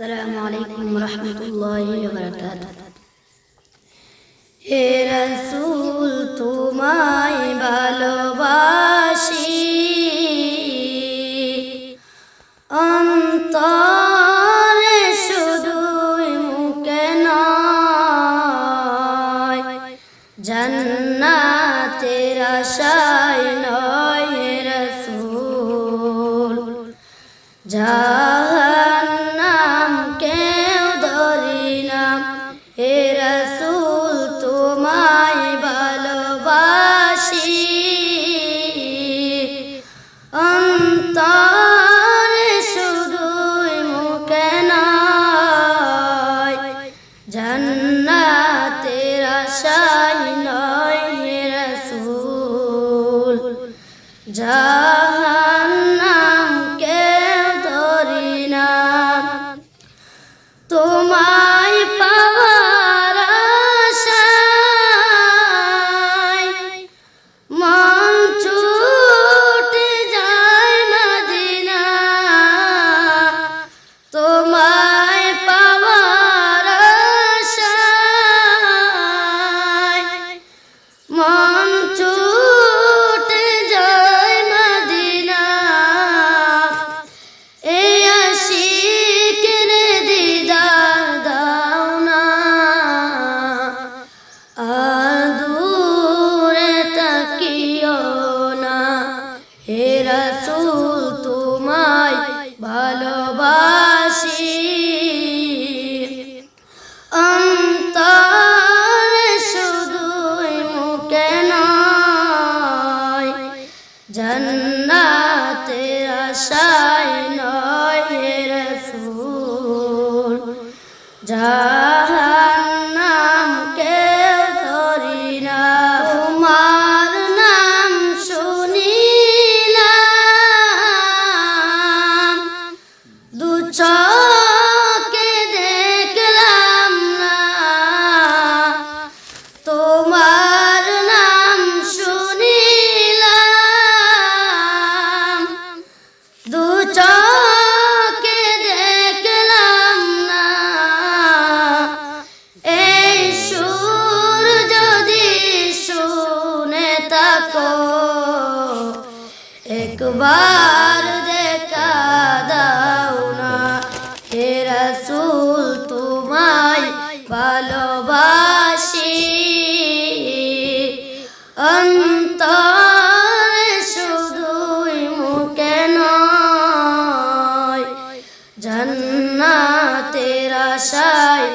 السلام عليكم ورحمة الله وبركاته হে রসুল, তোমায় ভালোবাসি। অন্ত শুধু মুখে নয়, জান্নাতের আশায় নয়। যায় নয় রসুল। যায় একবার দেখা দাও না। হে রাসূল, তোমায় ভালোবাসি। অন্তর শুধুই মুখে নয় তেরা আশায়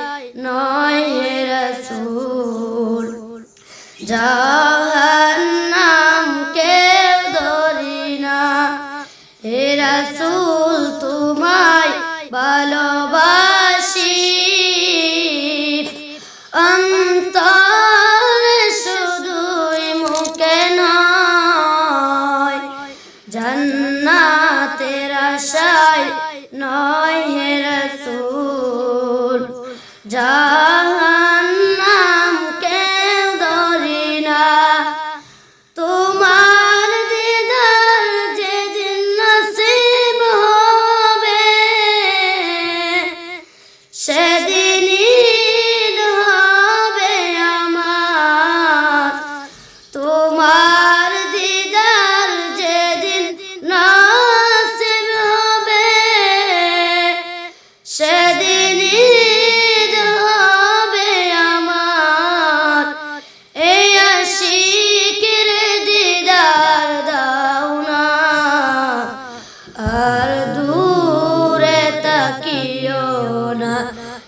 নয় হে রাসূল। যা জান্নাতের আশায় নয়।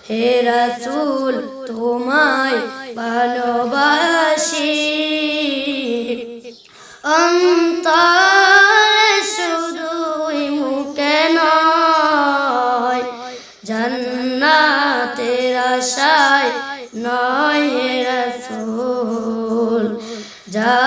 হে রাসুল তোমায় ভালোবাসি। অন্তর শুধুই মুখে নয় জান্নাতের আশায় নয় হে রাসুল। যা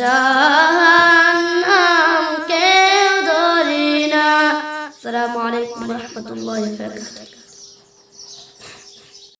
জাহান্নাম কেউ ধরি না। আসসালামু আলাইকুম রহমতুল্লাহ